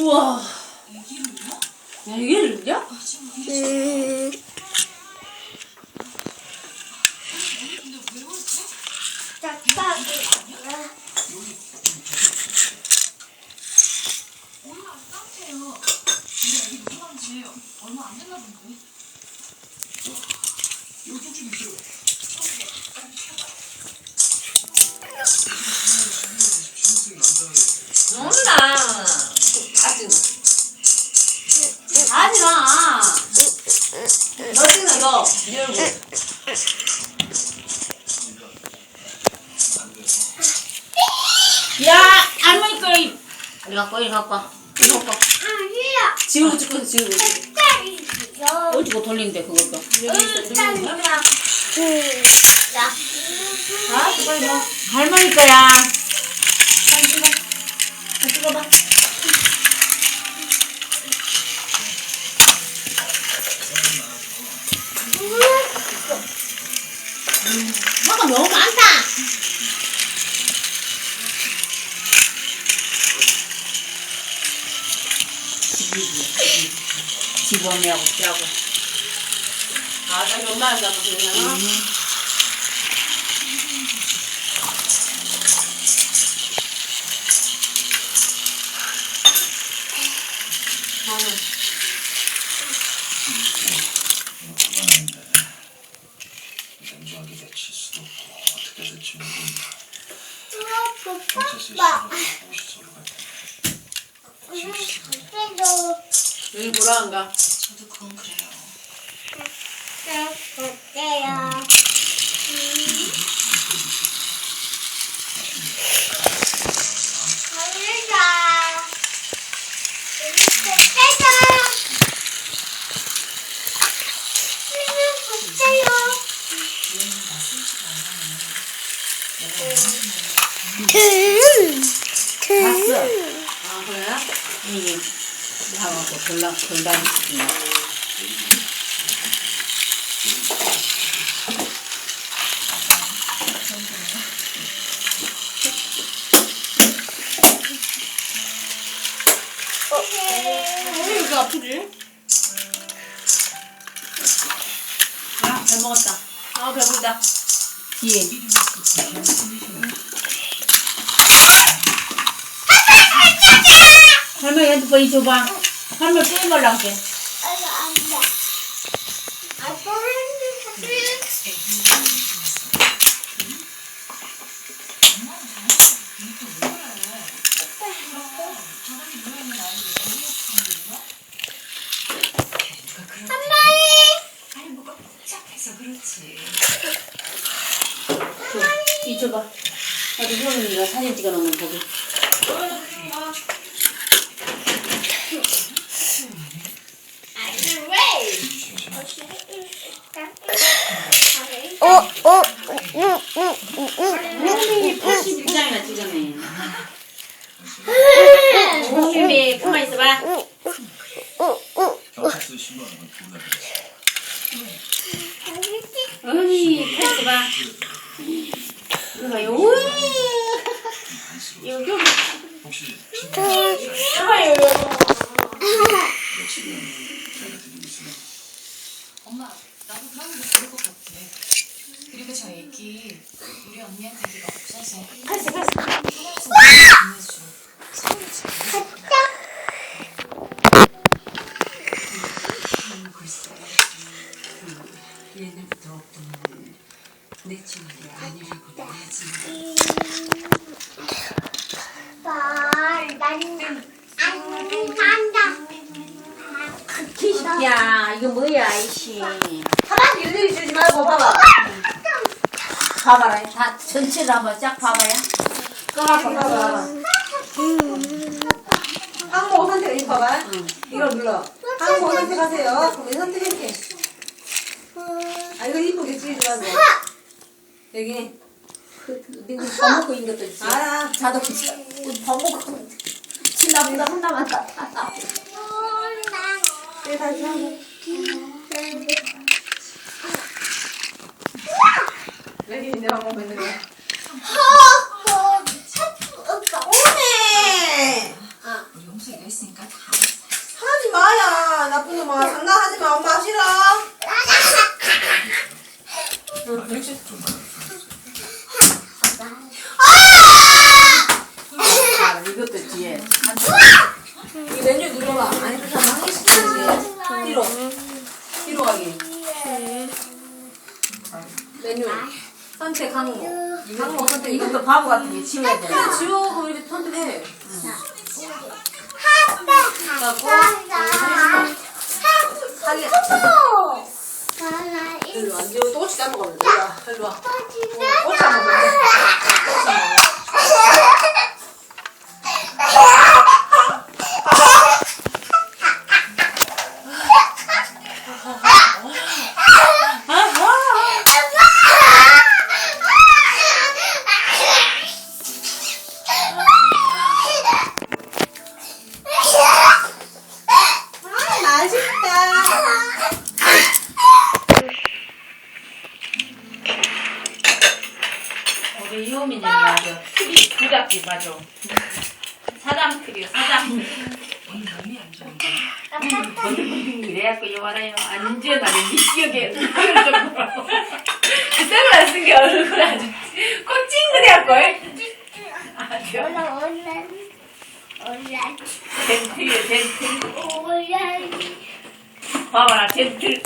우와. 야, 이게 룰이야? 음. 네, 얼마 안 됐나 본데? 이- 이리 갖고, 이리 갖고. 와. 이리 갖고. 와. 지우고 찍고 지우고. 짝짝이요. 어디고 돌린대, 그것도. 음, 자. 아, 빨리 뭐. 할머니 거야. 찍어봐. 뭐가 너무 많다. 집어내하고 짜고. 아, 나 엄마한테 하고 그러잖아. 냉정하게 내칠 수도 없고 어떻게 될지 모른다. 아빠. 경찰서 시간을 오실 소리 같아. 여기 보라한가? 저도 그건 그래요. 어때요? 가자. 가자. 봤어. 아, 그래? 응. 돌다니. 왜 이렇게 아프지? 아, 잘 먹었다. 아, 배부르다. 뒤에. 할머니 핸드폰 이 줘봐. 할머니 게임 하려고 해. 할머니가 복잡해서 그렇지. 줘, 이 줘봐. 어디 효민이가 사진 찍어놓으면 보기. 어, 어, 응, 응, 응, 응. 효민이 82장이나 찍었네. 효민이 가만 있어봐. 경찰서 신고하는 건 불가능해. 어이, 가만 있어봐. 이거 봐요. 우와. 이거 좀, 혹시 봐요. 저희가 드리고 있으면 엄마, 나도 그런 게 좋을 것 같아. 그리고 저 애기 우리 언니한테 애기가 없어서 보내줘. 글쎄, 내 아니라고 하지. 야, 이거 뭐야, 이씨. 하나씩 일일이 주지 말고 봐봐. 봐봐라. 다 전체를 한번 쫙 봐봐요. 까봐, 봐봐. 항모 선택, 이거 봐봐. 이걸 눌러. 항모 선택하세요. 그럼 선택할게. 아, 이거 이쁘게 찍지 말고. 여기. 니가 밥 먹고 있는 것도 있지. 알아. 자도 밥 먹고 신나보다 혼나만다. 여기 다시 하고. 여기 이제 항모 보는 거야. 오네! 우리 용수 이거 있으니까 다 하지 마야. 나 이거 뭐 장난하지 마 엄마 싫어 아, 이것도 뒤에. 이 메뉴 눌러봐 아니 그냥 한개 시켜야지 뒤로 뒤로 가기 메뉴 선택 항목 항목 선택. 이거 이것도 바보 같은 게 지워야 돼. 그냥 지워 그럼 이렇게 선택해. 하기 일로 와. 이거 또 잡아가면 돼 일로 와. 일로 와. 꼬치 한번 먹자 우리 부잡기 맞아. 사장 트리요 사장. 이래갖고 여와라요. 안지어 나를 미치게 그럴 정도로. 쌤을 쓴게 얼굴 아주 꼭 찡그래갖고. 아, 저 올라 올라 올라 젠틀이요 젠틀. 올라 봐봐라 젠틀.